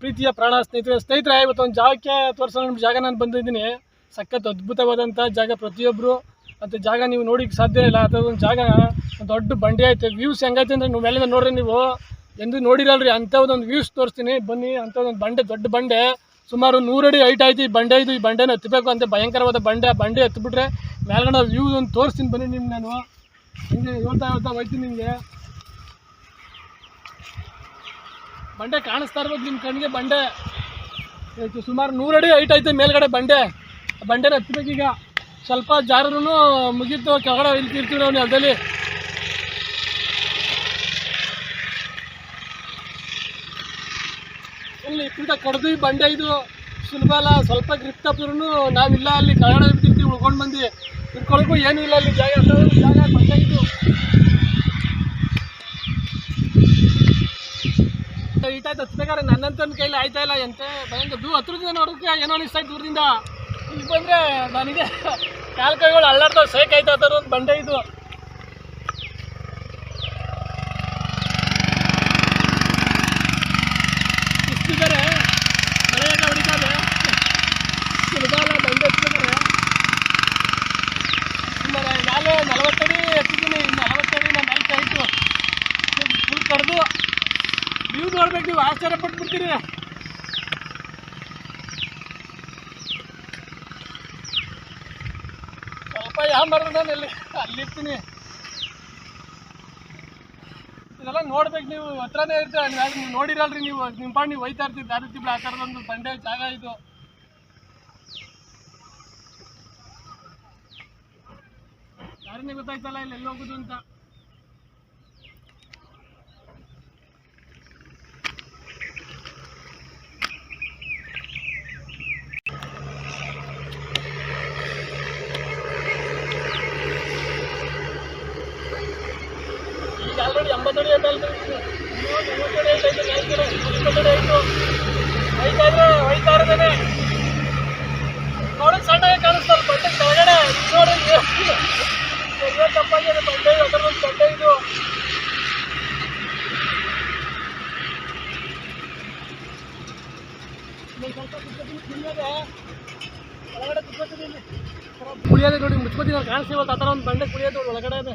ಪ್ರೀತಿಯ ಪ್ರಾಣ ಸ್ನೇಹಿತರೆ ಸ್ನೇಹಿತರೆ, ಇವತ್ತು ಒಂದು ಜಾಗಕ್ಕೆ ತೋರಿಸೋ ಜಾಗ ನಾನು ಬಂದಿದ್ದೀನಿ. ಸಖತ್ ಅದ್ಭುತವಾದಂಥ ಜಾಗ ಪ್ರತಿಯೊಬ್ಬರು ಮತ್ತು ಜಾಗ ನೀವು ನೋಡಿಕ್ಕೆ ಸಾಧ್ಯ ಇಲ್ಲ. ಒಂದು ಜಾಗ ದೊಡ್ಡ ಬಂಡೆ ಐತೆ. ವ್ಯೂಸ್ ಹೆಂಗೈತೆ ಅಂದರೆ ನೀವು ಮೇಲಿಂದ ನೋಡ್ರಿ ನೀವು? ಎಂದು ನೋಡಿರಲ್ರಿ. ಅಂಥದ್ದೊಂದು ವ್ಯೂಸ್ ತೋರಿಸ್ತೀನಿ. ಬನ್ನಿ ಅಂಥದ್ದೊಂದು ಬಂಡೆ, ದೊಡ್ಡ ಬಂಡೆ. ಸುಮಾರು ನೂರಡಿ ಹೈಟ್ ಆಯ್ತು ಈ ಬಂಡೆ. ಇದು ಈ ಬಂಡೆನ ಹತ್ತಬೇಕು ಅಂತ ಭಯಂಕರವಾದ ಬಂಡೆ. ಬಂಡೆ ಹತ್ಬಿಟ್ರೆ ಮೇಲ್ಗಡೆ ವ್ಯೂ ಒಂದು ತೋರಿಸ್ತೀನಿ. ಬನ್ನಿ ನಿಮ್ಗೆ ನಾನು. ಹಿಂಗೆ ಹೇಳ್ತಾ ಹೇಳ್ತಾ ಹೋಗ್ತೀನಿ ನಿಮಗೆ. ಬಂಡೆ ಕಾಣಿಸ್ತಾ ಇರ್ಬೋದು ನಿಮ್ಮ ಕಣ್ಣಿಗೆ, ಬಂಡೆ. ಸುಮಾರು ನೂರಡಿ ಹೈಟ್ ಐತೆ ಮೇಲ್ಗಡೆ ಬಂಡೆ. ಬಂಡೆ ಬಂಡೆನ ಹತ್ಬೇಕೀಗ ಸ್ವಲ್ಪ ಜಾರನು ಮುಗೀತು, ಕೆಳಗಡೆ ಇಳ್ತಿರ್ತೀವಿ ನಾವು ನೆಲದಲ್ಲಿ. ಇಲ್ಲಿ ಇಟ್ಟಿದ್ದ ಕಡ್ದು ಬಂಡೆ ಇದು. ಸುಲಭ ಅಲ್ಲ, ಸ್ವಲ್ಪ ಗ್ರಿಪ್ ತಪ್ಪಿದ್ರು ನಾವಿಲ್ಲ ಅಲ್ಲಿ ಕೆಳಗಡೆ ಇರ್ತಿರ್ತೀವಿ ಉಳ್ಕೊಂಡು ಬಂದು ಇಟ್ಕೊಳಕ್ಕೂ ಏನೂ ಇಲ್ಲ ಅಲ್ಲಿ ಜಾಗ. ಜಾಗ ಬಂಡೆ ಇದು. ನನ್ನಂತನ ಕೈಲಿ ಆಯ್ತಾ ಇಲ್ಲ ಎಂತ? ಭಯಂಕರ ದೂ ಹತ್ರದಿಂದ ನೋಡೋಕೆ ಏನೋ ಅನಿಸ್ತಾ ಇತ್ತು ದೂರದಿಂದ ಇಲ್ಲಿ ಬಂದರೆ ನನಗೆ ಕಾಲು ಕೈಗಳು ಅಲ್ಲಾಡ್ತಾವೆ ಸೇಕ್ ಆಯ್ತಾ ಒಂದು ಬಂಡೆ ಇದು. ಇಷ್ಟಿದ್ದಾರೆ ಮಳೆಯಾಗ ಹೊಡಿತಾರೆ ಸುಲಭ ಬಂಡೆ ಸುಮಾರು ನಾಳೆ ನೀವು ನೋಡ್ಬೇಕು, ನೀವು ಆಶ್ಚರ್ಯ ಪಟ್ಬಿಡ್ತೀರಿ. ಸ್ವಲ್ಪ ಯಾವ ಮರದ ನಾನು ಅಲ್ಲಿ ಅಲ್ಲಿರ್ತೀನಿ ಇದೆಲ್ಲ ನೋಡ್ಬೇಕು ನೀವು, ಹತ್ರನೇ ಇರ್ತೀರ, ನೀವು ನೋಡಿರಲ್ರಿ ನೀವು, ನಿಮ್ಮ ಪಾಡ್ ನೀವು ಒಯ್ತಾ ಇರ್ತೀರಿ, ದಾರಿ ತಿಬ್ಲ ಆ ಥರದೊಂದು ಬಂಡೆ ಜಾಗ ಇದು. ಯಾರನ್ನೇ ಗೊತ್ತಾಯ್ತಲ್ಲ, ಇಲ್ಲಿ ಎಲ್ಲಿ ಹೋಗುದು ಅಂತ ಈಗ ಆಲ್ರೆಡಿ ಎಂಬತ್ತಡಿ ಐತೆ ಅಲ್ರಿ ಇನ್ನೂ ಮೂವತ್ತಡಿ ಐತೆ ಐತೆ ನಾಲ್ಕು ಕಡೆ ಇಪ್ಪತ್ತಡಿ ಆಯಿತು ಐತಾದ್ರೆ ಒಯ್ತಾ ಇರೋದೇನೆ ನೋಡೋಕೆ ಸಣ್ಣಗೆ ಕಾಣಿಸ್ತಾರೆ ಬಂಡೆ ಕೆಳಗಡೆ ನೋಡಿ ಸರಿಯಾದ ತಪ್ಪಾಗಿದೆ ಬಂಡೆ ಅದರೊಂದು ಬಂಡೆ ಇದು ಇಲ್ಲಿ. ನೋಡಿ, ಮುಚ್ಕೋತೀನಿ ಅಲ್ಲಿ ಕಾಣಿಸ್ತೀವಲ್ಲ ಆ ಥರ ಒಂದು ಬಂಡೆ ಕುಣಿಯೋದು ನೋಡಿ ಒಳಗಡೆ ಇದೆ.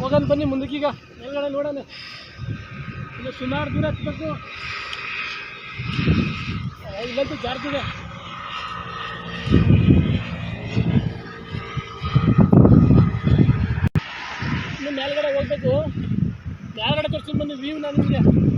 ಹೋಗೋಣ ಬನ್ನಿ ಮುಂದಕ್ಕೀಗ. ಮೇಲ್ಗಡೆ ನೋಡೋಣ. ಇಲ್ಲಿ ಸುಮಾರು ದೂರ ಹತ್ಬೇಕು. ಇಲ್ಲಂತೂ ಜಾರ್ತಿದೆ ಮೇಲ್ಗಡೆ ತೋರಿಸ್ತೀನಿ ಬನ್ನಿ ವ್ಯೂ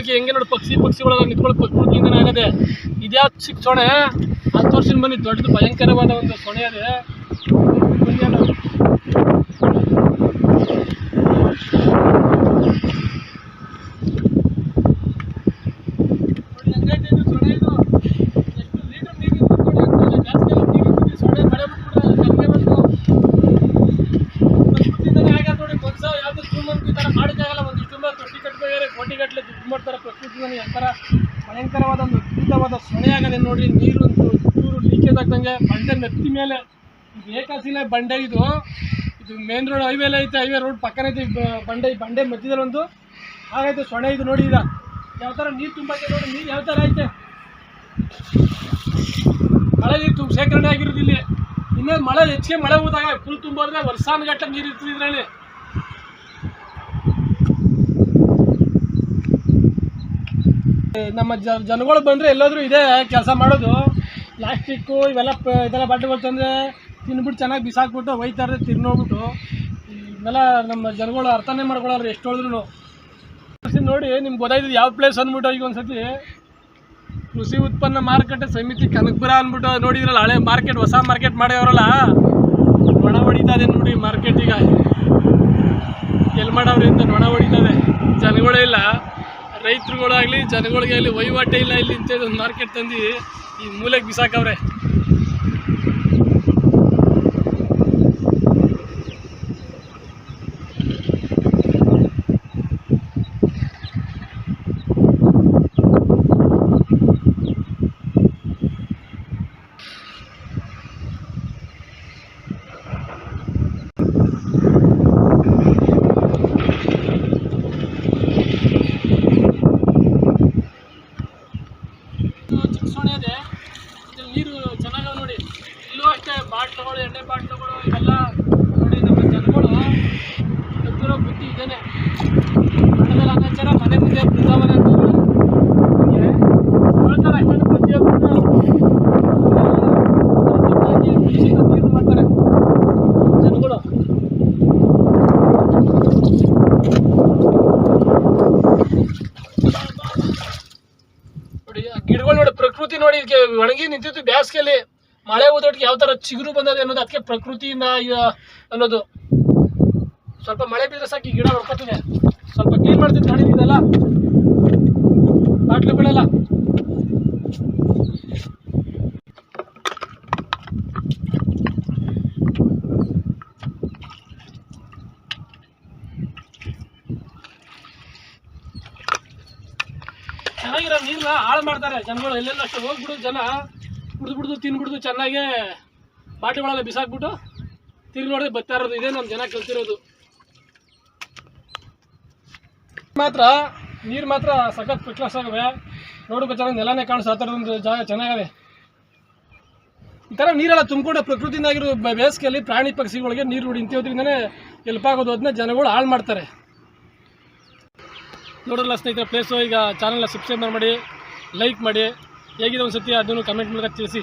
ತುಂಬ್ಕೊಳಕ್ಕೆ ಹೆಂಗೆ ನೋಡಿ ಪಕ್ಷಿ ಪಕ್ಷಿಗಳೆಲ್ಲ ನಿಂತ್ಕೊಳಕ್ಕೆ ಪ್ರಕೃತಿಯಿಂದನೇ ಆಗದೆ. ಇದ್ಯಾವ್ದು ಚಿಕ್ಕ ಸೊಣೆ? ಹತ್ತು ವರ್ಷ ಬನ್ನಿ, ದೊಡ್ಡದು ಭಯಂಕರವಾದ ಒಂದು ಸೊಣೆ ಅದೇ. ಮಾಡಿದಾಗಲ್ಲ ಒಂದು ತುಂಬ ತೊಟ್ಟಿ ಕಟ್ಬೇಕಾದ್ರೆ ಕೋಟಿ ಗಟ್ಟಲೆ ಮಾಡ್ತಾರೆ ಪ್ರಕೃತಿನಲ್ಲಿ ಒಂಥರ ಭಯಂಕರವಾದ ಒಂದು ಅದ್ಭುತವಾದ ಸೊಳೆ ಆಗದೆ ನೋಡಿ ನೀರು ಚೂರು ಲೀಕೇಜ್ ಆಗ್ದಂಗೆ ಬಂಡೆ ನೆತ್ತಿ ಮೇಲೆ ಇದು ಏಕಾಸಿಲೆ ಬಂಡೆ ಇದು. ಇದು ಮೇನ್ ರೋಡ್ ಹೈವೇಲೆ ಐತೆ ಹೈವೇ ರೋಡ್ ಪಕ್ಕನೇ ಐತೆ ಬಂಡೆ ಬಂಡೆ ಮಧ್ಯದಲ್ಲಿ ಒಂದು. ಹಾಗೈತೆ ಸೊಣೆ ಇದು ನೋಡಿ ಈಗ. ಯಾವ ಥರ ನೀರು ತುಂಬೈತೆ ನೋಡಿ, ನೀರು ಯಾವ ಥರ ಐತೆ. ಮಳೆ ನೀರು ತುಂಬ ಶೇಖರಣೆ ಆಗಿರೋದು ಇಲ್ಲಿ. ಇನ್ನೊಂದು ಮಳೆ ಹೆಚ್ಚಿಗೆ ಮಳೆ ಹೋದಾಗ ಫುಲ್ ತುಂಬೋದ್ರೆ ವರ್ಷಾನುಗಟ್ಟಲೆ ನೀರು ಇರ್ತದೆ ನಮ್ಮ ಜನಗಳು ಬಂದರೆ ಎಲ್ಲಾದರೂ ಇದೇ ಕೆಲಸ ಮಾಡೋದು. ಪ್ಲಾಸ್ಟಿಕ್ಕು ಇವೆಲ್ಲ ಇದೆಲ್ಲ ಬಟ್ಟೆಗಳು ತಂದರೆ ತಿನ್ಬಿಟ್ಟು ಚೆನ್ನಾಗಿ ಬಿಸಾಕ್ಬಿಟ್ಟು ಒಯ್ತಾರೆ ತಿನ್ನೋಗ್ಬಿಟ್ಟು. ಇವೆಲ್ಲ ನಮ್ಮ ಜನಗಳು ಅರ್ಥನೇ ಮಾಡ್ಕೊಳ್ಳೋರು ಎಷ್ಟು ಹೇಳಿದ್ರು ನೋಡಿ, ನಿಮ್ಗೆ ಗೊತ್ತಾಯ್ತದೆ ಯಾವ ಪ್ಲೇಸ್ ಅಂದ್ಬಿಟ್ಟು ಈಗ ಒಂದ್ಸತಿ. ಕೃಷಿ ಉತ್ಪನ್ನ ಮಾರುಕಟ್ಟೆ ಸಮಿತಿ ಕನಕಪುರ ಅಂದ್ಬಿಟ್ಟು ನೋಡಿದ್ರಲ್ಲ, ಹಳೆ ಮಾರ್ಕೆಟ್ ಹೊಸ ಮಾರ್ಕೆಟ್ ಮಾಡ್ಯವ್ರಲ್ಲ. ಒಣ ಹೊಡಿತಾ ಇದೆ ನೋಡಿ ಮಾರ್ಕೆಟ್ ಈಗ. ಇಲ್ಲ ರೈತರುಗಳಾಗಲಿ ಜನಗಳಿಗೆ ಆಗಲಿ ವಹಿವಾಟೇ ಇಲ್ಲ ಇಲ್ಲಿ ಒಂದು ಮಾರ್ಕೆಟ್ ತಂದು ಈ ಮೂಲೆಗೆ ಬಿಸಾಕವ್ರೆ. ಚಿಕ್ಕ ಅದೇ ಇದೆ. ಇದ್ರಲ್ಲಿ ನೀರು ಚೆನ್ನಾಗವ ನೋಡಿ. ಇಲ್ಲೂ ಅಷ್ಟೇ ಬಾಟ್ಲುಗಳು, ಎಣ್ಣೆ ಬಾಟ್ಲುಗಳು, ಇವೆಲ್ಲ ನೋಡಿ ನಮ್ಮ ಜನಗಳು. ಗೊತ್ತಿರೋ ಬುದ್ಧಿ ಇದೇನೆ. ಜನ ಮನೆ ಮುಂದೆ ಬೃಂದಾವನ ಅಂತ ಹೇಳ್ತಾರೆ ಅಷ್ಟೇ ಪ್ರತಿಯೊಬ್ಬರು ನೀರು ಮಾಡ್ತಾರೆ ಜನಗಳು ನೋಡಿ ಆ ಗಿಡಗಳು ನೋಡಿ, ಪ್ರಕೃತಿ ನೋಡಿ ಇದಕ್ಕೆ ಒಣಗಿ ನಿಂತಿತ್ತು. ಬೇಸಿಗೆಯಲ್ಲಿ ಮಳೆ ಹೋದೊಟ್ಟಿಗೆ ಯಾವ ಥರ ಚಿಗುರು ಬಂದದೆ ಅನ್ನೋದು ಅದಕ್ಕೆ ಪ್ರಕೃತಿಯಿಂದ ಅನ್ನೋದು. ಸ್ವಲ್ಪ ಮಳೆ ಬಿದ್ದರೆ ಸಾಕು ಗಿಡ ಹೊಡ್ಕೊತಿದೆ ಸ್ವಲ್ಪ ಕ್ಲೀನ್ ಮಾಡ್ತಿದ್ದೆ ಇದೆಲ್ಲ ಬಾಟ್ಲುಗಳೆಲ್ಲ ಚೆನ್ನಾಗಿರೋ ನೀರನ್ನ ಹಾಳು ಮಾಡ್ತಾರೆ. ಜನಗಳು ಎಲ್ಲೆಲ್ಲ ಅಷ್ಟು ಹೋಗ್ಬಿಡು, ಜನ ಕುಡ್ದು ಬಿಡ್ದು ತಿನ್ಬಿಡ್ದು ಚೆನ್ನಾಗೆ ಬಾಟ್ಲಿಗಳೆಲ್ಲ ಬಿಸಾಕ್ಬಿಟ್ಟು ತಿರ್ಗಿ ನೋಡಿದ್ರೆ ಬರ್ತಾ ಇರೋದು. ಇದೇ ನಮ್ಮ ಜನ ಕಲ್ತಿರೋದು ಮಾತ್ರ, ನೀರು ಮಾತ್ರ ಸಖತ್ ಕ್ಲಾಸ್ ಆಗವೆ. ನೋಡೋಕೆ ಚೆನ್ನಾಗಿ ನೆಲನೇ ಥರದೊಂದು ಜಾಗ ಚೆನ್ನಾಗವೆ. ಈ ಥರ ನೀರೆಲ್ಲ ತುಂಬಿಕೊಂಡು ಪ್ರಕೃತಿಯಿಂದಾಗಿರೋ ಬೇಸಿಗೆಯಲ್ಲಿ ಪ್ರಾಣಿ ಪಕ್ಷಿಗಳಿಗೆ ನೀರು ಹುಡಿ ಹೆಲ್ಪ್ ಆಗೋದು ಅದನ್ನ ಜನಗಳು ಹಾಳು ಮಾಡ್ತಾರೆ. ನೋಡೋಲ್ಲ ಸ್ನೇಹಿತರೆ ಪ್ಲೇಸು ಈಗ ಚಾನಲ್ನ ಸಬ್ಸ್ಕ್ರೈಬ್ ಮಾಡಿ ಲೈಕ್ ಮಾಡಿ. ಹೇಗಿದೆ ಒಂದು ಸತಿ ಅದನ್ನು ಕಮೆಂಟ್ ಮೂಲಕ ತಿಳಿಸಿ.